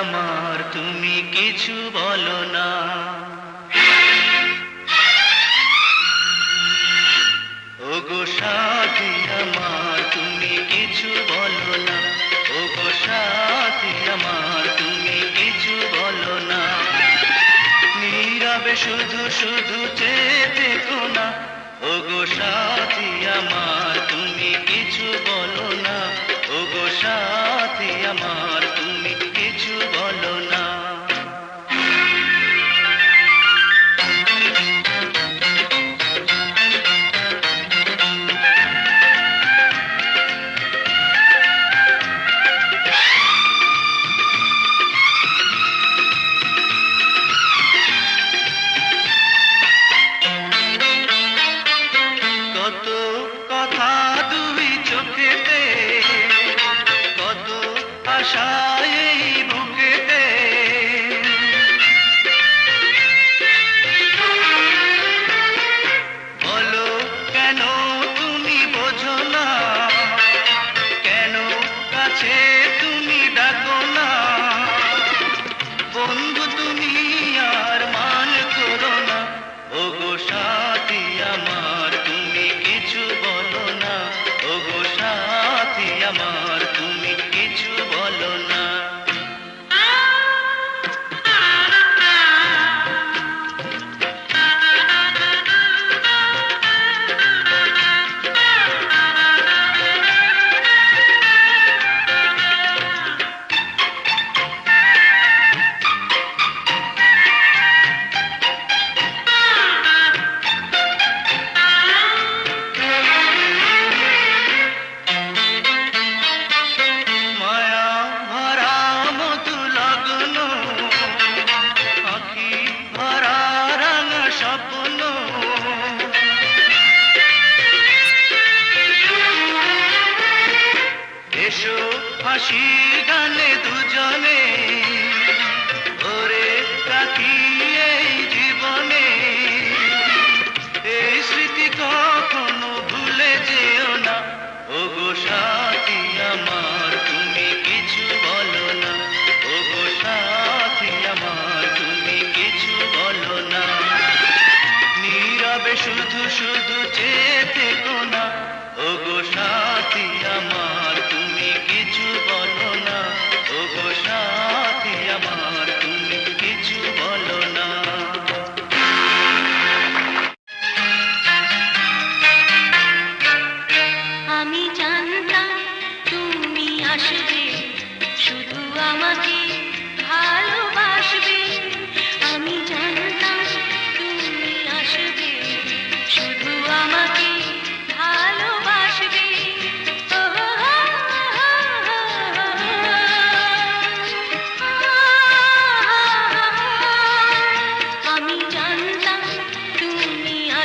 আমার, তুমি কিছু বলো না। ওগো সাথী আমার, তুমি কিছু বলো না। ওগো সাথী আমার, তুমি কিছু বলো না। নীরবে শুধু শুধু চেতে দেখো না ওগো সাথী আমার, তুমি কিছু বলো না। ওগো সাথী আমার আর মান করো না। ও গোসা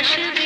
আসবে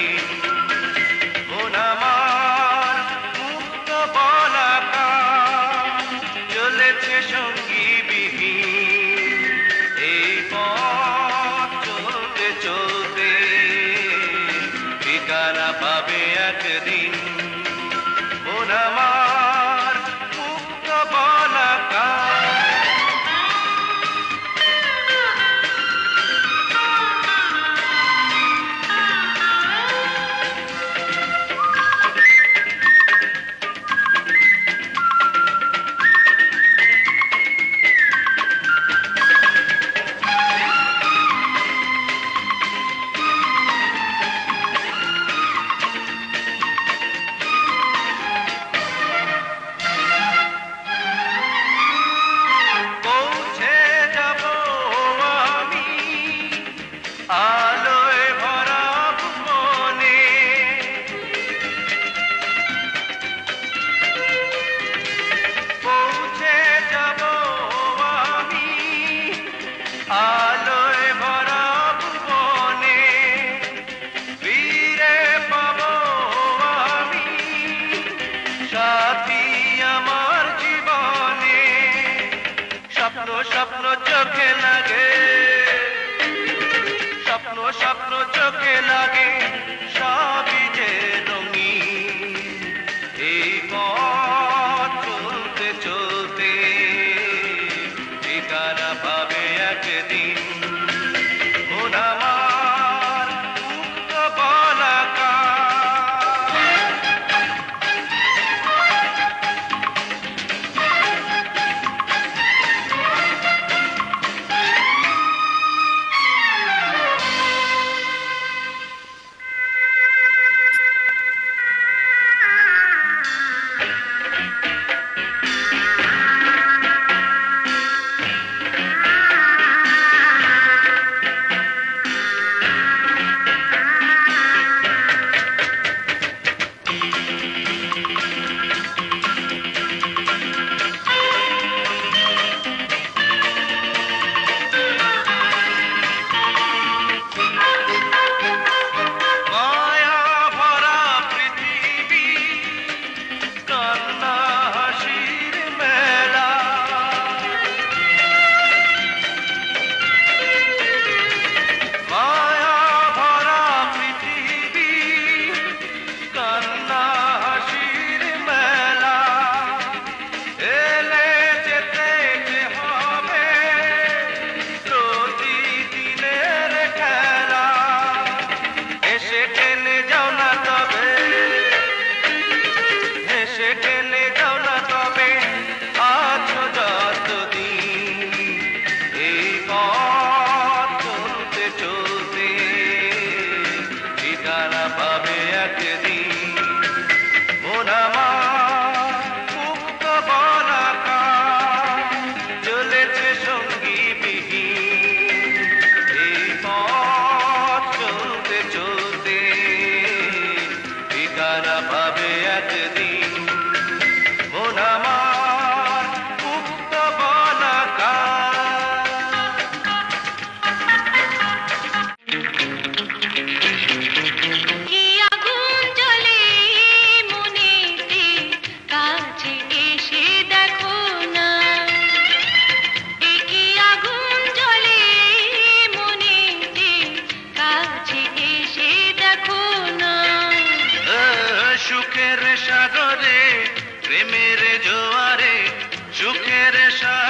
rain. স্বপ্ন চোখে লাগে। স্বপ্ন স্বপ্ন চোখে লাগে। জোয়ারে সুখের সার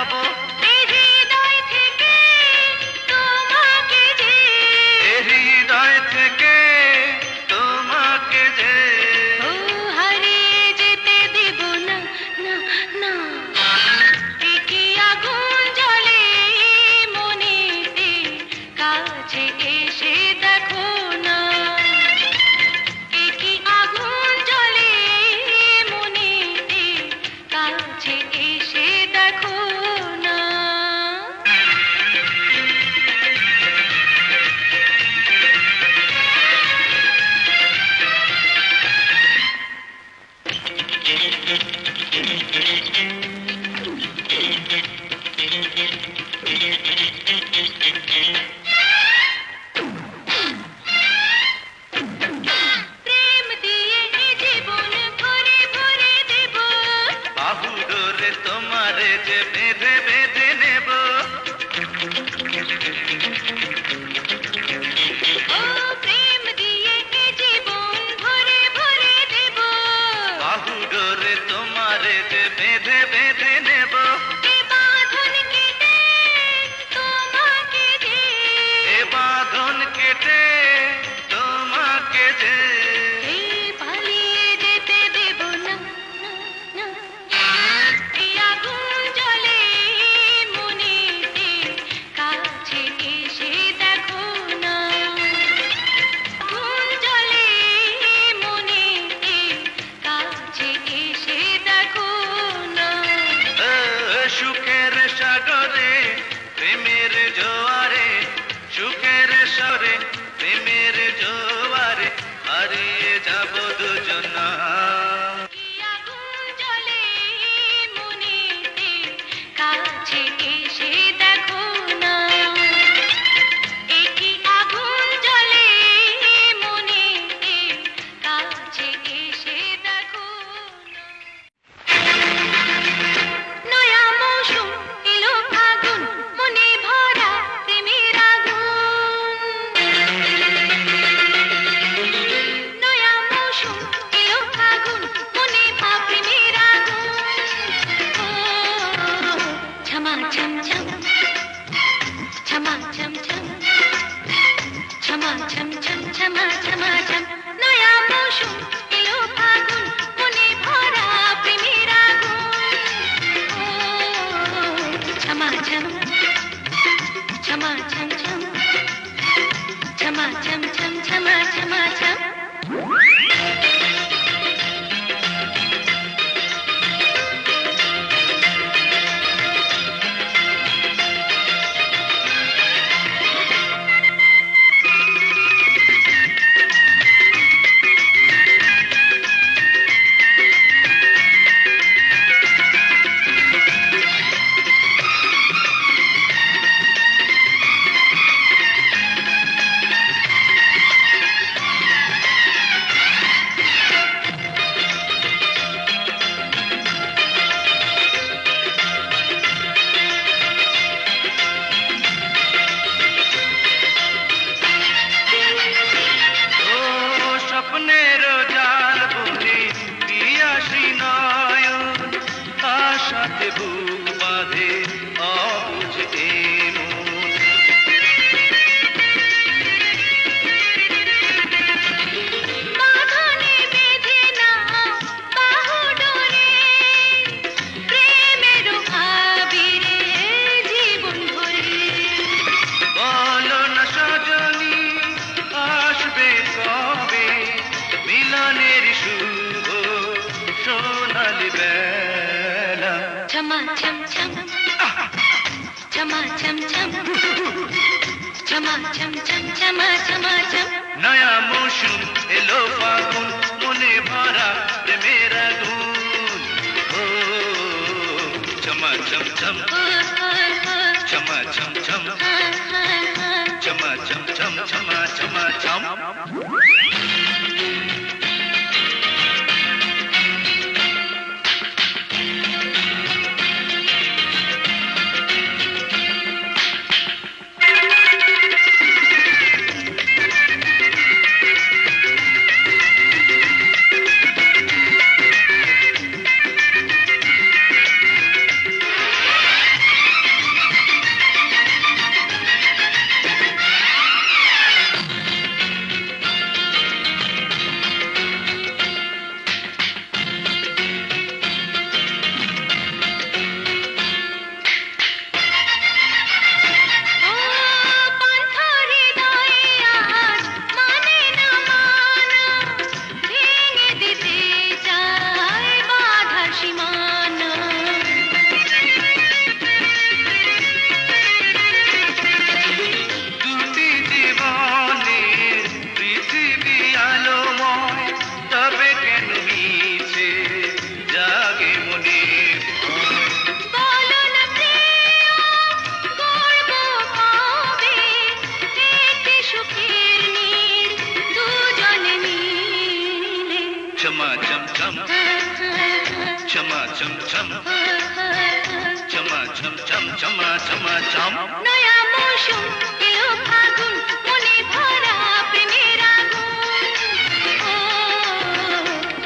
তোমারে যে Bible. नया मौसम हेलो फागुन मुने भरा मेरा धून। हो चमा चम चम चमा चम चम चमा चम चम चमा चमा चम चम। चमा चम चम, चमा चमा चम। नया मौसम एलो फागुन, मने भरा प्रेमेर आगुन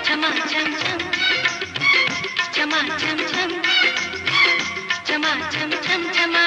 चमा चम चम, चमा चम चम, चमा चम चम, चमा